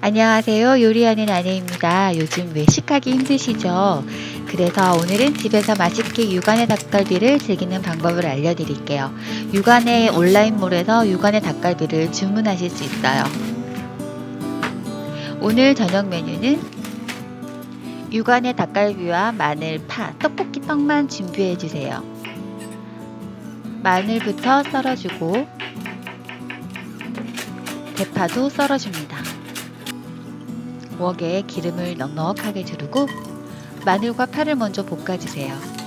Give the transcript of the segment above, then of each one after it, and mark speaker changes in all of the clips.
Speaker 1: 안녕하세요. 요리하는 아내입니다. 요즘 외식하기 힘드시죠? 그래서 오늘은 집에서 맛있게 육안의 닭갈비를 즐기는 방법을 알려드릴게요. 육안의 온라인몰에서 육안의 닭갈비를 주문하실 수 있어요. 오늘 저녁 메뉴는 육안의 닭갈비와 마늘, 파, 떡볶이 떡만 준비해 주세요. 마늘부터 썰어주고 대파도 썰어줍니다. 웍에 기름을 넉넉하게 두르고 마늘과 파를 먼저 볶아주세요.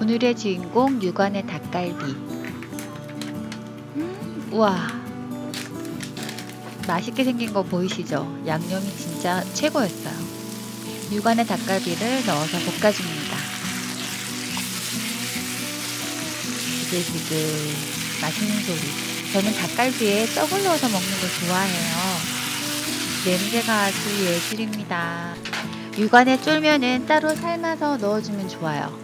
Speaker 1: 오늘의 주인공 육안의 닭갈비. 음, 우와. 맛있게 생긴 거 보이시죠? 양념이 진짜 최고였어요. 육안의 닭갈비를 넣어서 볶아줍니다. 지글지글 맛있는 소리. 저는 닭갈비에 떡을 넣어서 먹는 걸 좋아해요. 냄새가 아주 예술입니다. 육안에 쫄면은 따로 삶아서 넣어주면 좋아요.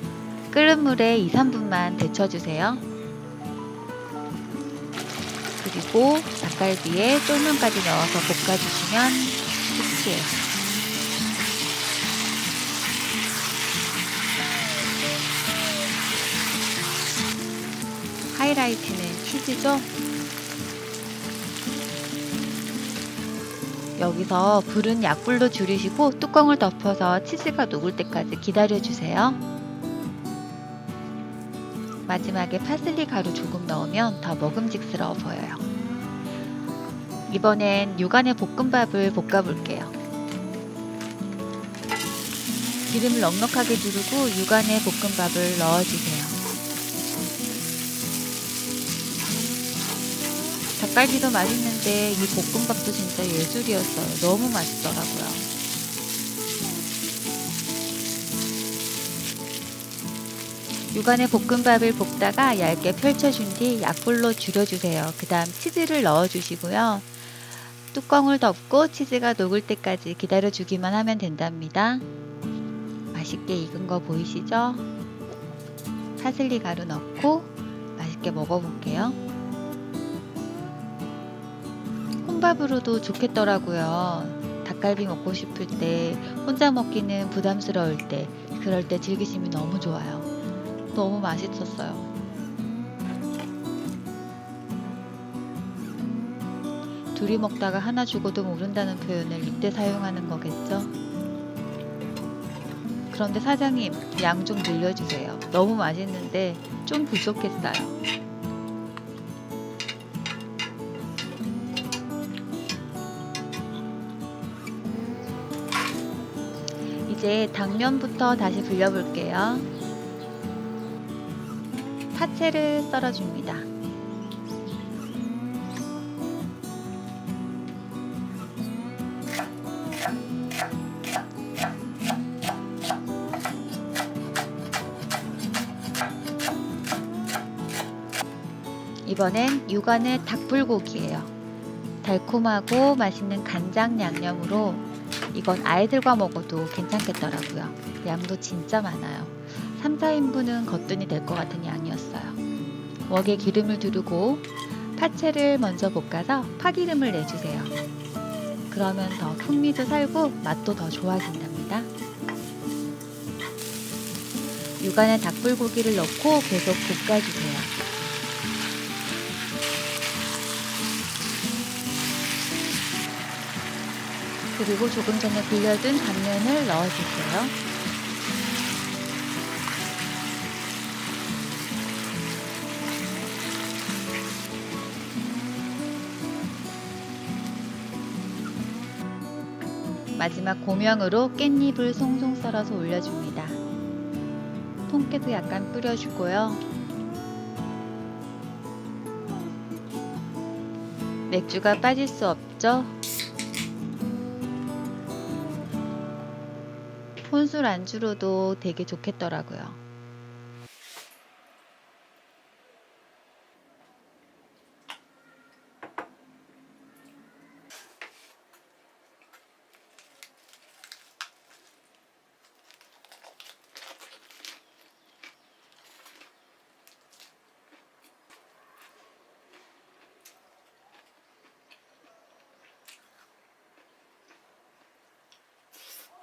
Speaker 1: 끓는 물에 2, 3분만 데쳐주세요. 그리고 닭갈비에 쫄면까지 넣어서 볶아주시면 끝이에요. 하이라이트는 치즈죠? 여기서 불은 약불로 줄이시고 뚜껑을 덮어서 치즈가 녹을 때까지 기다려주세요. 마지막에 파슬리 가루 조금 넣으면 더 먹음직스러워 보여요. 이번엔 육안의 볶음밥을 볶아볼게요. 기름을 넉넉하게 두르고 육안의 볶음밥을 넣어주세요. 닭갈비도 맛있는데 이 볶음밥도 진짜 예술이었어요. 너무 맛있더라고요. 육안의 볶음밥을 볶다가 얇게 펼쳐준 뒤 약불로 줄여주세요. 그 다음 치즈를 넣어주시고요. 뚜껑을 덮고 치즈가 녹을 때까지 기다려주기만 하면 된답니다. 맛있게 익은 거 보이시죠? 파슬리 가루 넣고 맛있게 먹어볼게요. 혼밥으로도 좋겠더라고요. 닭갈비 먹고 싶을 때, 혼자 먹기는 부담스러울 때, 그럴 때 즐기시면 너무 좋아요. 너무 맛있었어요. 둘이 먹다가 하나 죽어도 모른다는 표현을 이때 사용하는 거겠죠? 그런데 사장님, 양 좀 늘려주세요. 너무 맛있는데 좀 부족했어요. 이제 당면부터 다시 불려볼게요. 파채를 썰어줍니다. 이번엔 육안의 닭불고기예요. 달콤하고 맛있는 간장 양념으로 이건 아이들과 먹어도 괜찮겠더라고요. 양도 진짜 많아요. 3, 4인분은 거뜬히 될 것 같은 양이었어요. 웍에 기름을 두르고 파채를 먼저 볶아서 파기름을 내주세요. 그러면 더 풍미도 살고 맛도 더 좋아진답니다. 육안에 닭불고기를 넣고 계속 볶아주세요. 그리고 조금 전에 불려둔 당면을 넣어주세요. 마지막 고명으로 깻잎을 송송 썰어서 올려줍니다. 통깨도 약간 뿌려주고요. 맥주가 빠질 수 없죠? 혼술 안주로도 되게 좋겠더라고요.